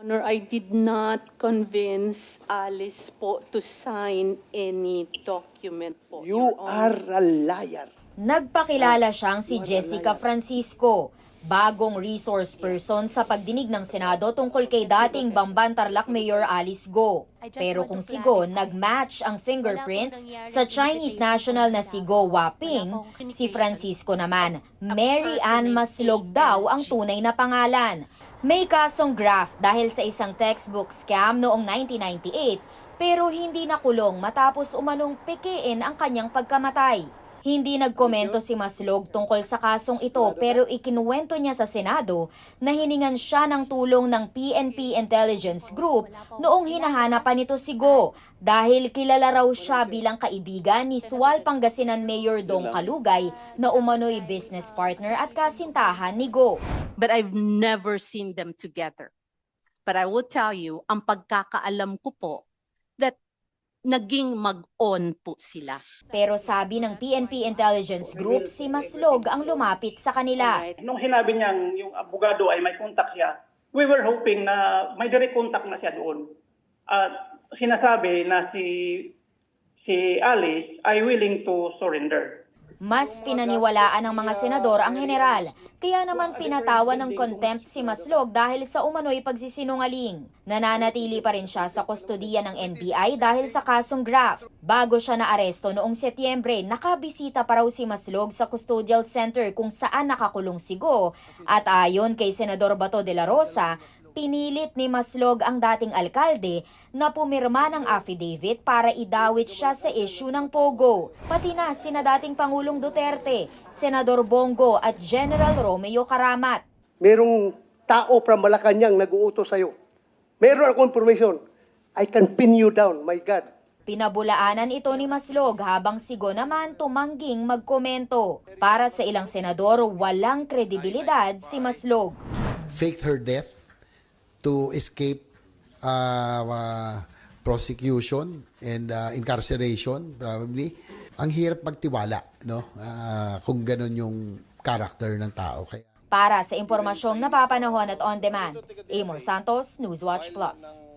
Honor, I did not convince Alice po to sign any document po. You Your Honor. are a liar. Nagpakilala siyang si Jessica Francisco, bagong resource person sa pagdinig ng Senado tungkol kay dating Bamban Tarlac Mayor Alice Go. Pero kung si Go nag-match ang fingerprints sa Chinese national na si Go Waping, si Francisco naman, Mary Ann Maslog daw ang tunay na pangalan. May kasong graft dahil sa isang textbook scam noong 1998 pero hindi nakulong matapos umanong pekein ang kanyang pagkamatay. Hindi nagkomento si Maslog tungkol sa kasong ito pero ikinuwento niya sa Senado na hiningan siya ng tulong ng PNP Intelligence Group noong hinahanapan nito si Go dahil kilala raw siya bilang kaibigan ni Sual Pangasinan Mayor Dong Kalugay na umano'y business partner at kasintahan ni Go. But I've never seen them together. But I will tell you, ang pagkakaalam ko po, that naging mag-on po sila. Pero sabi ng PNP Intelligence Group, si Maslog ang lumapit sa kanila. Nung sinabi niyang yung abogado ay may contact siya, we were hoping na may direct contact na siya doon. At sinasabi na si si Alice ay willing to surrender. Mas pinaniwalaan ng mga senador ang general, kaya naman pinatawan ng contempt si Maslog dahil sa umano'y pagsisinungaling. Nananatili pa rin siya sa kustodiya ng NBI dahil sa kasong graft. Bago siya naaresto noong Setyembre, nakabisita pa raw si Maslog sa custodial center kung saan nakakulong si Go. At ayon kay Senador Bato de la Rosa, pinilit ni Maslog ang dating alkalde na pumirma ng affidavit para idawit siya sa issue ng Pogo. Pati na sina dating Pangulong Duterte, Senador Bongo at General Romeo Karamat. Merong tao from Malacanang nag-uutos sa'yo. Meron akong information. I can pin you down, my God. Pinabulaanan ito ni Maslog habang si Go naman tumangging magkomento. Para sa ilang senador, walang kredibilidad si Maslog. faked her death to escape uh, uh, prosecution and uh, incarceration probably. Ang hirap magtiwala, no? Ah, kung ganun yung character ng tao. Kaya Para sa impormasyong napapanahon at on demand, Amor Santos, Newswatch Plus.